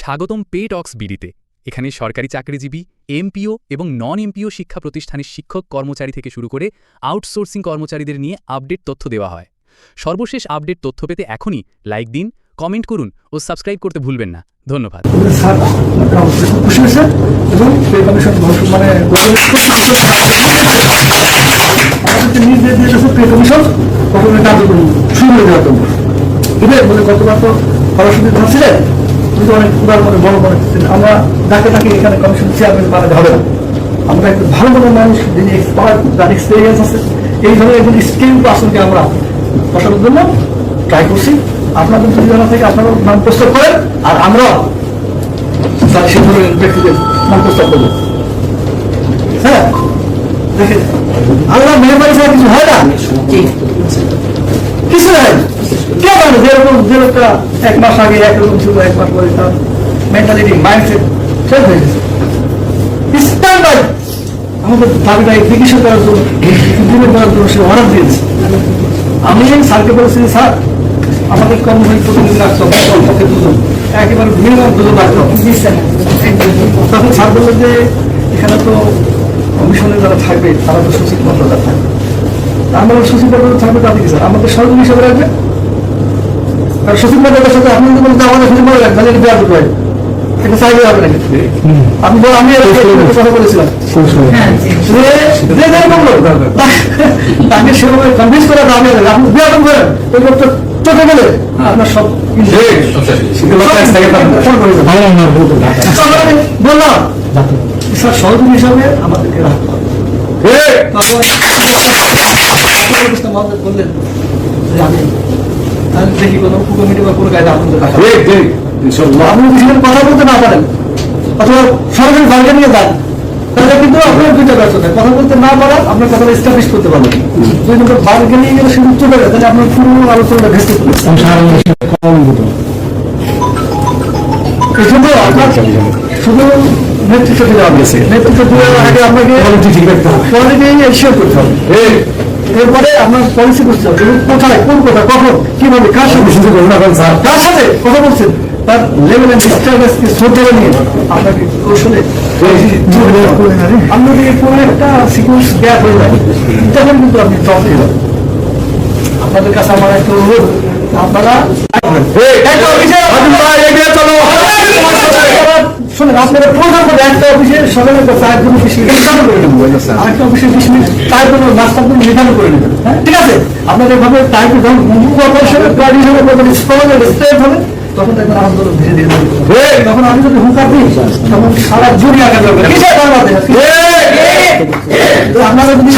স্বাগতম পে টক্স বিডিতে। এখানে সরকারি চাকরিজীবী, এমপিও এবং নন এমপিও শিক্ষা প্রতিষ্ঠানের শিক্ষক কর্মচারী থেকে শুরু করে আউটসোর্সিং কর্মচারীদের নিয়ে আপডেট তথ্য দেওয়া হয়। সর্বশেষ আপডেট তথ্য পেতে এখনই লাইক দিন কমেন্ট করুন ও সাবস্ক্রাইব করতে ভুলবেন না। ধন্যবাদ। কিন্তু অনেক উদার বড় আমরা ডাকে ডাকে এখানে কমিশন চেয়ারম্যান বানাতে হবে না। আমরা একটু ভালো ভালো মানুষ যিনি এক্সপার্ট যার এক্সপিরিয়েন্স আছে। এই ধরনের একজন স্কিল পার্সনকে আমরা বসানোর জন্য ট্রাই করছি। আপনাদের যদি জানা থেকে আপনারা নাম প্রস্তাব করেন আর আমরাও তার সে ধরনের ব্যক্তিদের নাম প্রস্তাব করব। হ্যাঁ? দেখেন আল্লাহ মেহরবানি ছাড়া কিছু হয় না? কিছু হয় যেরকম যে লোকটা এক মাস আগে একরকম ছিল এক মাস পরে তার মেন্টালিটি মাইন্ডসেট চেঞ্জ হয়ে গেছে। আমাদের দাবিটা এক্সিকিউশন করার জন্য ইমপ্লিমেন্ট করার জন্য সে অর্ডার দিয়েছে। আমি স্যারকে বলেছি স্যার আমাদের কর্মচারী প্রতিদিন দুজন। একেবারে মিনিমাম দুজন তখন স্যার। বললেন যে এখানে তো কমিশনে যারা থাকবে তারা তো সচিব মন্ত্রণালয় থাকবে। আমরা সচিব মন্ত্রণালয় থাকবে তাদের কি স্যার? আমাদের সহযোগী হিসেবে রাখবে? মন্ত্রণালয়ের সাথে আপনি যদি বলেন আমাদের সচিব মন্ত্রণালয় তাহলে এটা দেওয়া যেতে পারে এটা চাইলে হবে নাকি আমি বল- আমি কথা বলেছিলাম তাকে সেভাবে কনভিন্স করা আপনি করেন ওই লোকটা চোখে আপনার সব বললাম স্যার সহযোগী হিসাবে আমাদেরকে রাখতে হবে বললেন আমি দেখি কোনো কমিটি বা কোনো গাইডে আপনাদের রাখা আপনি যদি কথা বলতে না পারেন অথবা সরকারি ফান্ডে নিয়ে যান তাহলে কিন্তু আপনার দুইটা ব্যর্থ থাকে কথা বলতে না পারেন আপনার কথা এস্টাবলিশ করতে পারবেন দুই নম্বর বাইরে নিয়ে সে উত্তর দেবে তাহলে আপনার পুরো আলোচনাটা আপনার শুধু নেতৃত্ব দিলে হবে। নেতৃত্ব দেওয়ার আগে আপনাকে কোয়ালিটি এনশিওর করতে হবে। এরপরে আপনার পলিসি করতে হবে কোথায় কোন কথা কখন কীভাবে কার সাথে কার সাথে? কথা বলছেন। তার লেভেল এন্ড স্ট্যাটাসকে শ্রদ্ধা নিয়ে আপনাকে কৌশলে আপনি কোনো একটা সিকুয়েন্স গ্যাপ হয়ে যায় তখন কিন্তু আপনি টপ হয়ে যাবেন। আপনাদের কাছে আমার একটা অনুরোধ আপনারা শোনেন আপনারা করে একটা অফিসে সকালে নির্ধারণ করে নেবেন। আরেকটা অফিসে বিশ মিনিট তার জন্য নাস্তার জন্য নির্ধারণ করে নেবেন হ্যাঁ? ঠিক আছে? আপনাদের এভাবে যখন স্টেট হবে তখন দেখবেন আন্দোলন ধীরে ধীরে তখন আমি যদি হুঙ্কার দিই তখন সারা জুড়ি আগে যাবে কিসের কর্মচারী আপনারা যদি